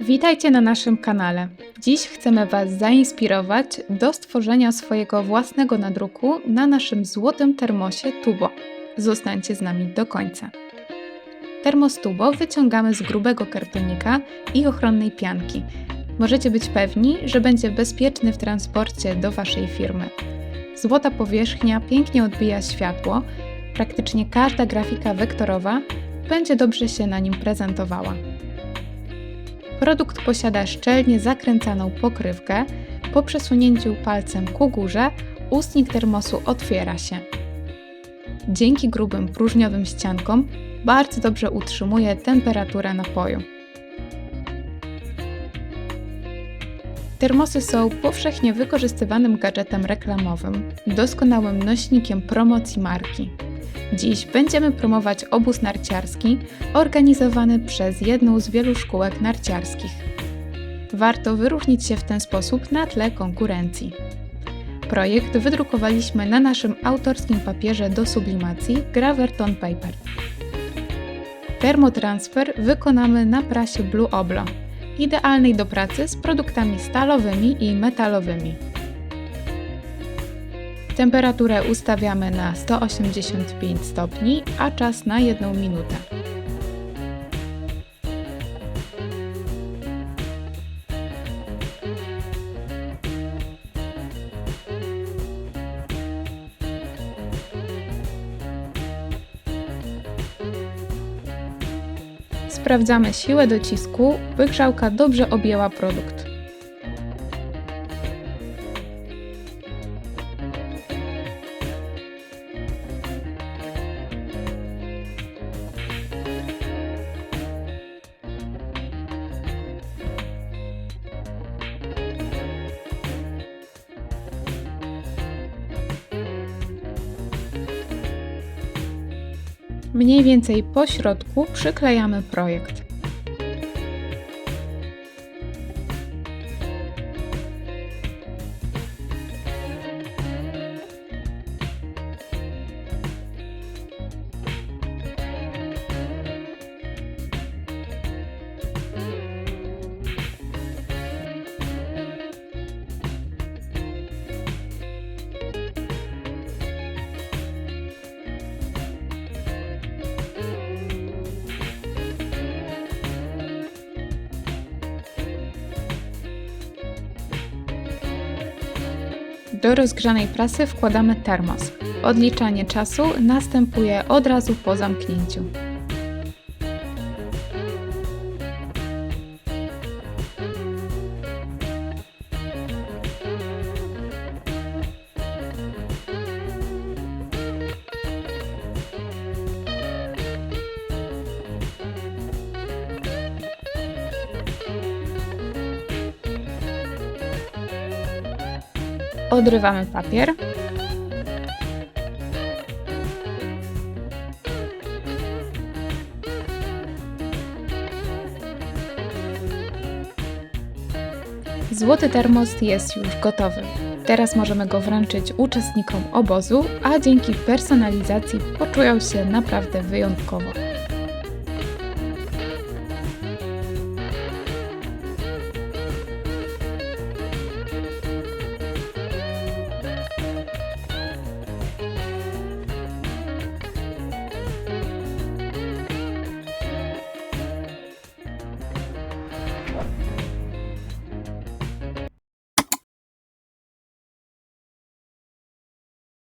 Witajcie na naszym kanale. Dziś chcemy Was zainspirować do stworzenia swojego własnego nadruku na naszym złotym termosie Tubo. Zostańcie z nami do końca. Termos Tubo wyciągamy z grubego kartonika i ochronnej pianki. Możecie być pewni, że będzie bezpieczny w transporcie do Waszej firmy. Złota powierzchnia pięknie odbija światło, praktycznie każda grafika wektorowa będzie dobrze się na nim prezentowała. Produkt posiada szczelnie zakręcaną pokrywkę. Po przesunięciu palcem ku górze ustnik termosu otwiera się. Dzięki grubym próżniowym ściankom bardzo dobrze utrzymuje temperaturę napoju. Termosy są powszechnie wykorzystywanym gadżetem reklamowym, doskonałym nośnikiem promocji marki. Dziś będziemy promować obóz narciarski organizowany przez jedną z wielu szkółek narciarskich. Warto wyróżnić się w ten sposób na tle konkurencji. Projekt wydrukowaliśmy na naszym autorskim papierze do sublimacji Graverton Paper. Termotransfer wykonamy na prasie Blue Oblo, idealnej do pracy z produktami stalowymi i metalowymi. Temperaturę ustawiamy na 185 stopni, a czas na 1 minutę. Sprawdzamy siłę docisku, by grzałka dobrze objęła produkt. Mniej więcej po środku przyklejamy projekt. Do rozgrzanej prasy wkładamy termos. Odliczanie czasu następuje od razu po zamknięciu. Odrywamy papier. Złoty termos jest już gotowy. Teraz możemy go wręczyć uczestnikom obozu, a dzięki personalizacji poczują się naprawdę wyjątkowo.